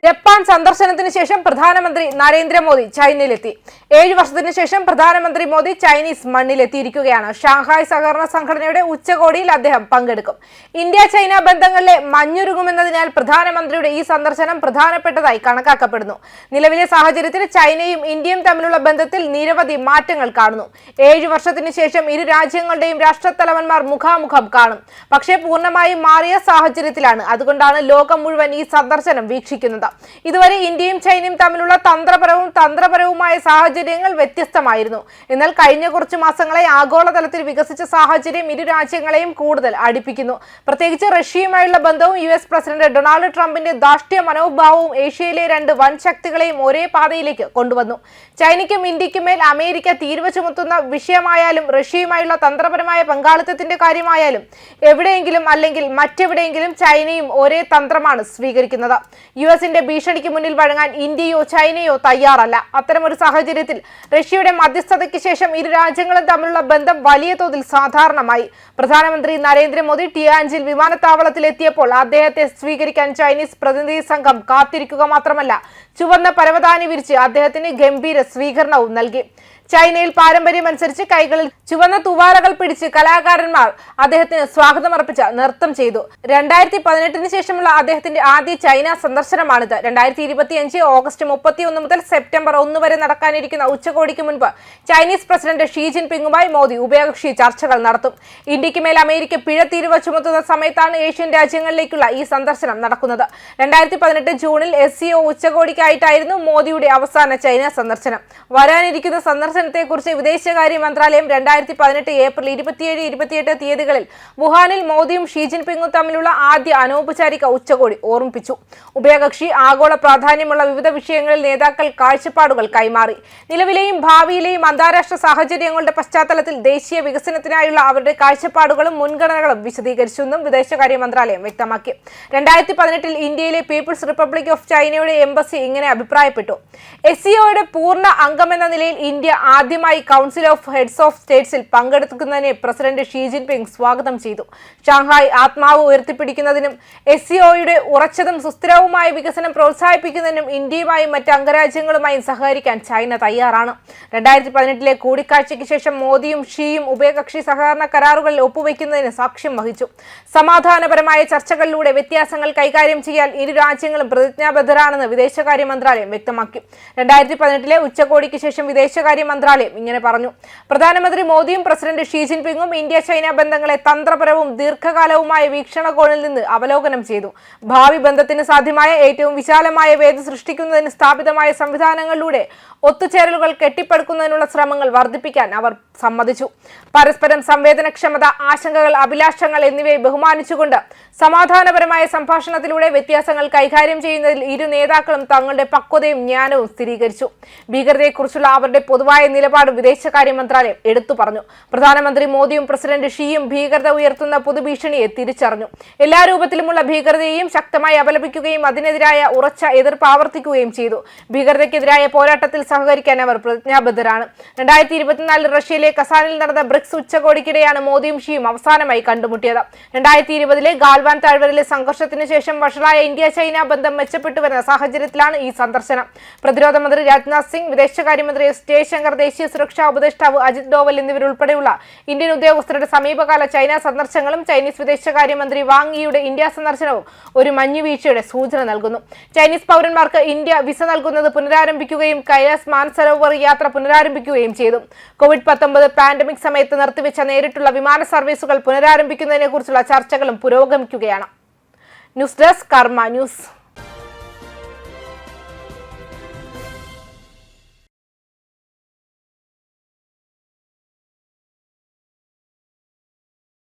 Japan സന്ദർശനത്തിന് ശേഷം പ്രധാനമന്ത്രി നരേന്ദ്രമോദി ചൈനയിലെത്തി. ഏഴു വർഷത്തിന് ശേഷം പ്രധാനമന്ത്രി മോദി ചൈനീസ് മണ്ണിലെത്തിയിരിക്കുകയാണ്. ഷാങ്ഹായ് സഹകരണ സംഘടനയുടെ ഉച്ചകോടിയിൽ അദ്ദേഹം പങ്കെടുക്കും. ഇന്ത്യ ചൈന ബന്ധങ്ങളിലെ മഞ്ഞുരുകുമെന്നതിനാൽ പ്രധാനമന്ത്രിയുടെ ഈ സന്ദർശനം പ്രധാനപ്പെട്ടതായി കണക്കാക്കപ്പെടുന്നു. നിലവിലെ സാഹചര്യത്തിൽ ചൈനയും ഇന്ത്യയും തമ്മിലുള്ള ബന്ധത്തിൽ നിരവധി മാറ്റങ്ങൾ കാണുന്നു. ഏഴു വർഷത്തിന് ശേഷം ഇരു രാജ്യങ്ങളുടെയും രാഷ്ട്രത്തലവന്മാർ മുഖാമുഖം കാണും. പക്ഷേ പൂർണമായും മാറിയ സാഹചര്യത്തിലാണ്. അതുകൊണ്ടാണ് ലോകം മുഴുവൻ ഈ സന്ദർശനം വീക്ഷിക്കുന്നത്. ഇതുവരെ ഇന്ത്യയും ചൈനയും തമ്മിലുള്ള തന്ത്രപരവും തന്ത്രപരവുമായ സാഹചര്യങ്ങൾ വ്യത്യസ്തമായിരുന്നു. എന്നാൽ കഴിഞ്ഞ കുറച്ചു മാസങ്ങളെ ആഗോളതലത്തിൽ വികസിച്ച സാഹചര്യം ഇരു രാജ്യങ്ങളെയും കൂടുതൽ അടുപ്പിക്കുന്നു. പ്രത്യേകിച്ച് റഷ്യയുമായുള്ള ബന്ധവും യു എസ് പ്രസിഡന്റ് ഡൊണാൾഡ് ട്രംപിന്റെ ദാഷ്ട്യ മനോഭാവവും ഏഷ്യയിലെ രണ്ട് വൻ ശക്തികളെയും ഒരേ പാതയിലേക്ക് കൊണ്ടുവന്നു. ചൈനയ്ക്കും ഇന്ത്യക്കും മേൽ അമേരിക്ക തീരുവ ചുമത്തുന്ന വിഷയമായാലും റഷ്യയുമായുള്ള തന്ത്രപരമായ പങ്കാളിത്തത്തിന്റെ കാര്യമായാലും എവിടെയെങ്കിലും അല്ലെങ്കിൽ മറ്റെവിടെയെങ്കിലും ചൈനയും ഒരേ തന്ത്രമാണ് സ്വീകരിക്കുന്നത്. യു എസിന്റെ ഭീഷണിക്ക് മുന്നിൽ വഴങ്ങാൻ ഇന്ത്യയോ ചൈനയോ തയ്യാറല്ല. അത്തരമൊരു സാഹചര്യത്തിൽ റഷ്യയുടെ മധ്യസ്ഥതയ്ക്ക് ശേഷം ഇരു രാജ്യങ്ങളും തമ്മിലുള്ള ബന്ധം വലിയ തോതിൽ സാധാരണമായി. പ്രധാനമന്ത്രി നരേന്ദ്രമോദി ടിയാഞ്ചിൽ വിമാനത്താവളത്തിൽ എത്തിയപ്പോൾ അദ്ദേഹത്തെ സ്വീകരിക്കാൻ ചൈനീസ് പ്രതിനിധി സംഘം കാത്തിരിക്കുക മാത്രമല്ല ചുവന്ന പരവതാനി വിരിച്ച് അദ്ദേഹത്തിന് ഗംഭീര സ്വീകരണവും നൽകി. ചൈനയിൽ പാരമ്പര്യമനുസരിച്ച് കൈകളിൽ ചുവന്ന തുവാലകൾ പിടിച്ച് കലാകാരന്മാർ അദ്ദേഹത്തിന് സ്വാഗതമർപ്പിച്ച നൃത്തം ചെയ്തു. രണ്ടായിരത്തി പതിനെട്ടിന് ശേഷമുള്ള അദ്ദേഹത്തിന്റെ ആദ്യ ചൈന സന്ദർശനമാണിത്. രണ്ടായിരത്തി ഇരുപത്തിയഞ്ച് ഓഗസ്റ്റ് മുപ്പത്തി ഒന്ന് മുതൽ സെപ്റ്റംബർ ഒന്ന് വരെ നടക്കാനിരിക്കുന്ന ഉച്ചകോടിക്ക് മുൻപ് ചൈനീസ് പ്രസിഡന്റ് ഷീ ജിൻപിങ്ങുമായി മോദി ഉഭയകക്ഷി ചർച്ചകൾ നടത്തും. ഇന്ത്യയ്ക്ക് മേൽ അമേരിക്ക പിഴ തീരുവ ചുമത്തുന്ന സമയത്താണ് ഏഷ്യൻ രാജ്യങ്ങളിലേക്കുള്ള ഈ സന്ദർശനം നടക്കുന്നത്. രണ്ടായിരത്തി പതിനെട്ട് ജൂണിൽ എസ് സിഒ ഉച്ചകോടിക്കായിട്ടായിരുന്നു മോദിയുടെ അവസാന ചൈന സന്ദർശനം. വരാനിരിക്കുന്ന സന്ദർശനത്തെക്കുറിച്ച് വിദേശകാര്യ മന്ത്രാലയം രണ്ടായിരത്തി പതിനെട്ട് ഏപ്രിൽ ഇരുപത്തിയേഴ് ഇരുപത്തിയെട്ട് തീയതികളിൽ വുഹാനിൽ മോദിയും ഷീ ജിൻപിങ്ങും തമ്മിലുള്ള ആദ്യ അനൗപചാരിക ഉച്ചകോടി ഓർമ്മിപ്പിച്ചു. ഉഭയകക്ഷി ആഗോള പ്രാധാന്യമുള്ള വിവിധ വിഷയങ്ങളിൽ നേതാക്കൾ കാഴ്ചപ്പാടുകൾ കൈമാറി. നിലവിലെയും ഭാവിയിലെയും അന്താരാഷ്ട്ര സാഹചര്യങ്ങളുടെ പശ്ചാത്തലത്തിൽ ദേശീയ വികസനത്തിനായുള്ള അവരുടെ കാഴ്ചപ്പാടുകളും മുൻഗണനകളും വിശദീകരിച്ചുവെന്നും വിദേശകാര്യ മന്ത്രാലയം വ്യക്തമാക്കി. രണ്ടായിരത്തി പതിനെട്ടിൽ ഇന്ത്യയിലെ പീപ്പിൾസ് റിപ്പബ്ലിക് ഓഫ് ചൈനയുടെ എംബസി ഇങ്ങനെ അഭിപ്രായപ്പെട്ടു. എസ് സിഒയുടെ പൂർണ അംഗമെന്ന നിലയിൽ ഇന്ത്യ ആദ്യമായി കൗൺസിൽ ഓഫ് ഹെഡ്സ് ഓഫ് സ്റ്റേറ്റ്സിൽ പങ്കെടുക്കുന്നതിനെ പ്രസിഡന്റ് ഷീ ജിൻപിങ് സ്വാഗതം ചെയ്തു. ഷാങ്ഹായ് ആത്മാവ് ഉയർത്തിപ്പിടിക്കുന്നതിനും എസ് സിഒയുടെ ഉറച്ചതും സുസ്ഥിരവുമായ വികസനം പ്രോത്സാഹിപ്പിക്കുന്നതിനും ഇന്ത്യയുമായും മറ്റ് അംഗരാജ്യങ്ങളുമായും സഹകരിക്കാൻ ചൈന തയ്യാറാണ്. രണ്ടായിരത്തി പതിനെട്ടിലെ കൂടിക്കാഴ്ചയ്ക്ക് ശേഷം മോദിയും ഷീയും ഉഭയകക്ഷി സഹകരണ കരാറുകളിൽ ഒപ്പുവെക്കുന്നതിന് സാക്ഷ്യം വഹിച്ചു. സമാധാനപരമായ ചർച്ചകളിലൂടെ വ്യത്യാസങ്ങൾ കൈകാര്യം ചെയ്യാൻ ഇരു രാജ്യങ്ങളും പ്രതിജ്ഞാബദ്ധരാണെന്ന് വിദേശകാര്യ മന്ത്രാലയം വ്യക്തമാക്കി. രണ്ടായിരത്തി പതിനെട്ടിലെ ഉച്ചകോടിക്ക് ശേഷം വിദേശകാര്യ മന്ത്രാലയം ഇങ്ങനെ പറഞ്ഞു. പ്രധാനമന്ത്രി മോദിയും പ്രസിഡന്റ് ഷീ ജിൻപിങ്ങും ഇന്ത്യ ചൈന ബന്ധങ്ങളെ തന്ത്രപരവും ദീർഘകാലവുമായ വീക്ഷണകോണിൽ നിന്ന് അവലോകനം ചെയ്തു. ഭാവി ബന്ധത്തിന് സാധ്യമായ ഏറ്റവും വിശാലമായ വേദി സൃഷ്ടിക്കുന്നതിന് സ്ഥാപിതമായ സംവിധാനങ്ങളിലൂടെ ഒത്തുചേരലുകൾ കെട്ടിപ്പടുക്കുന്നതിനുള്ള ശ്രമങ്ങൾ വർദ്ധിപ്പിക്കാൻ അവർ സമ്മതിച്ചു. പരസ്പരം സംവേദനക്ഷമത ആശങ്കകൾ അഭിലാഷങ്ങൾ എന്നിവയെ ബഹുമാനിച്ചുകൊണ്ട് സമാധാനപരമായ സംഭാഷണത്തിലൂടെ വ്യത്യാസങ്ങൾ കൈകാര്യം ചെയ്യുന്നതിൽ ഇരു നേതാക്കളും തങ്ങളുടെ പക്വതയും ജ്ഞാനവും സ്ഥിരീകരിച്ചു. ഭീകരതയെക്കുറിച്ചുള്ള അവരുടെ പൊതുവായ നിലപാട് വിദേശകാര്യ മന്ത്രാലയം എടുത്തു പറഞ്ഞു. പ്രധാനമന്ത്രി മോദിയും പ്രസിഡന്റ് ഷിയും ഭീകരത ഉയർത്തുന്ന പൊതുഭീഷണിയെ തിരിച്ചറിഞ്ഞു. എല്ലാ രൂപത്തിലുമുള്ള ഭീകരതയെയും ശക്തമായി അപലപിക്കുകയും അതിനെതിരായ ഉറച്ച എതിർപ്പ് ആവർത്തിക്കുകയും ചെയ്തു. ഭീകരതയ്ക്കെതിരായ പോരാട്ടത്തിൽ സഹകരിക്കാൻ അവർ പ്രതിജ്ഞാബദ്ധരാണ്. രണ്ടായിരത്തി ഇരുപത്തിനാലിൽ റഷ്യയിലെ കസാനിൽ നടന്ന ബ്രിക്സ് ഉച്ചകോടിക്കിടെയാണ് മോദിയും ഷിയും അവസാനമായി കണ്ടുമുട്ടിയത്. രണ്ടായിരത്തി ഇരുപതിലെ ഗാൽവാൻ താഴ്വരയിലെ സംഘർഷത്തിന് ശേഷം വഷളായ ഇന്ത്യ ചൈന ബന്ധം മെച്ചപ്പെട്ടു വരുന്ന സാഹചര്യത്തിലാണ് ഈ സന്ദർശനം. പ്രതിരോധ മന്ത്രി രാജ്നാഥ് സിംഗ് വിദേശകാര്യമന്ത്രി എസ് ജയശങ്കർ ദേശീയ സുരക്ഷാ ഉപദേഷ്ടാവ് അജിത് ഡോവൽ എന്നിവരുൾപ്പെടെയുള്ള ഇന്ത്യൻ ഉദ്യോഗസ്ഥരുടെ സമീപകാല ചൈന സന്ദർശനങ്ങളും ചൈനീസ് വിദേശകാര്യമന്ത്രി വാങ് യിയുടെ ഇന്ത്യ സന്ദർശനവും ഒരു മഞ്ഞുവീഴ്ചയുടെ സൂചന നൽകുന്നു. ചൈനീസ് പൗരന്മാർക്ക് ഇന്ത്യ വിസ നൽകുന്നത് പുനരാരംഭിക്കുകയും കൈലാസ് മാനസരോവർ യാത്ര പുനരാരംഭിക്കുകയും ചെയ്തു. കോവിഡ് പത്തൊമ്പത് പാൻഡമിക് സമയത്ത് നിർത്തിവെച്ച നേരിട്ടുള്ള വിമാന സർവീസുകൾ പുനരാരംഭിക്കുന്നതിനെക്കുറിച്ചുള്ള ചർച്ചകളും പുരോഗമിക്കുകയാണ്. News desk Karma news.